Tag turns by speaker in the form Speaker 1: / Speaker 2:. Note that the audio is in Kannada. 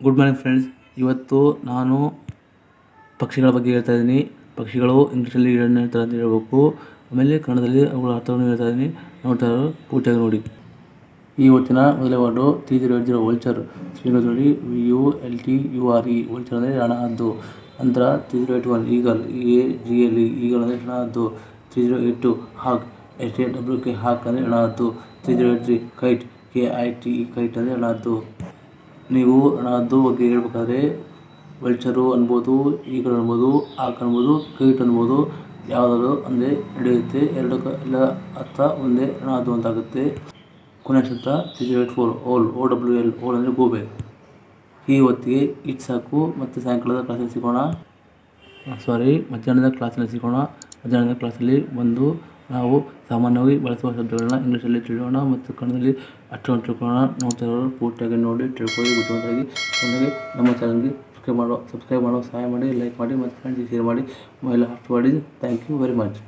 Speaker 1: ಗುಡ್ ಮಾರ್ನಿಂಗ್ ಫ್ರೆಂಡ್ಸ್ ಇವತ್ತು ನಾನು ಪಕ್ಷಿಗಳ ಬಗ್ಗೆ ಹೇಳ್ತಾ ಇದ್ದೀನಿ. ಪಕ್ಷಿಗಳು ಇಂಗ್ಲೀಷಲ್ಲಿ ಏನು ಹೇಳ್ತಾರೆ ಅಂತ ಹೇಳಬೇಕು. ಆಮೇಲೆ ಕನ್ನಡದಲ್ಲಿ ಅವುಗಳ ಅರ್ಥವನ್ನು ಹೇಳ್ತಾ ಇದ್ದೀನಿ. ನೋಡ್ತಾ ಪೂರ್ತಿಯಾಗಿ ನೋಡಿ. ಈ ಹೊತ್ತಿನ ಮೊದಲೇ ಒಂದು three zero eight zero vulture. ಶ್ರೀಗಳು ನೋಡಿ V U L T U R E vulture ಅಂದರೆ ಹಣದ್ದು ನಂತರ three zero eight one eagle, A G L E, eagle ಅಂದರೆ ಹಣದ್ದು three zero eight two hawk H A W K hawk ಅಂದರೆ ಹಣದ್ದು three zero eight three kite, K I T E kite ಅಂದರೆ ಹಣದ್ದು ನೀವು ಹಣದ್ದು ಬಗ್ಗೆ ಹೇಳ್ಬೇಕಾದ್ರೆ ವಲ್ಚರು ಅನ್ಬೋದು ಈಗಲ್ ಅನ್ಬೋದು ಹಾಕ್ ಅನ್ಬೋದು, ಕೈಟ್ ಅನ್ಬೋದು, ಯಾವುದಾದ್ರು ಅಂದರೆ ನಡೆಯುತ್ತೆ. ಎರಡಕ್ಕೂ ಎಲ್ಲ ಅರ್ಥ, ಒಂದೇ ಹಣದ್ದು ಅಂತಾಗುತ್ತೆ ಕೊನೆ ಶಬ್ದ three eight four owl O W L owl ಅಂದರೆ ಗೋಬೆ. ಈ ಹೊತ್ತಿಗೆ ಇದು ಸಾಕು, ಮತ್ತು ಸಾಯಂಕಾಲದ ಕ್ಲಾಸಲ್ಲಿ ಸಿಗೋಣ. ಸಾರಿ ಮಧ್ಯಾಹ್ನದ ಕ್ಲಾಸಲ್ಲಿ ಸಿಗೋಣ. ಮಧ್ಯಾಹ್ನದ ಕ್ಲಾಸಲ್ಲಿ ಬಂದು ನಾವು ಸಾಮಾನ್ಯವಾಗಿ ಬಳಸುವ ಶಬ್ದಗಳನ್ನ ಇಂಗ್ಲೀಷಲ್ಲಿ ತಿಳಿಯೋಣ ಮತ್ತು ಕನ್ನಡದಲ್ಲಿ ಅರ್ಥವನ್ನು ತಿಳ್ಕೊಳ್ಳೋಣ ನೋಡ್ತಾ ಇರೋರು ಪೂರ್ತಿಯಾಗಿ ನೋಡಿ ತಿಳ್ಕೊಳ್ಳಿ, ಬುದ್ಧಿವಂತರಾಗಿ. ಕೊನೆಗೆ ನಮ್ಮ ಚಾನಲ್ಗೆ ಸಬ್ಸ್ಕ್ರೈಬ್ ಮಾಡೋ ಸಬ್ಸ್ಕ್ರೈಬ್ ಮಾಡೋ, ಸಹಾಯ ಮಾಡಿ ಲೈಕ್ ಮಾಡಿ ಮತ್ತು ಫ್ರೆಂಡ್ಸ್ ಶೇರ್ ಮಾಡಿ. ಮೊಬೈಲ್ ಆಫ್ ಮಾಡಿ. Thank you very much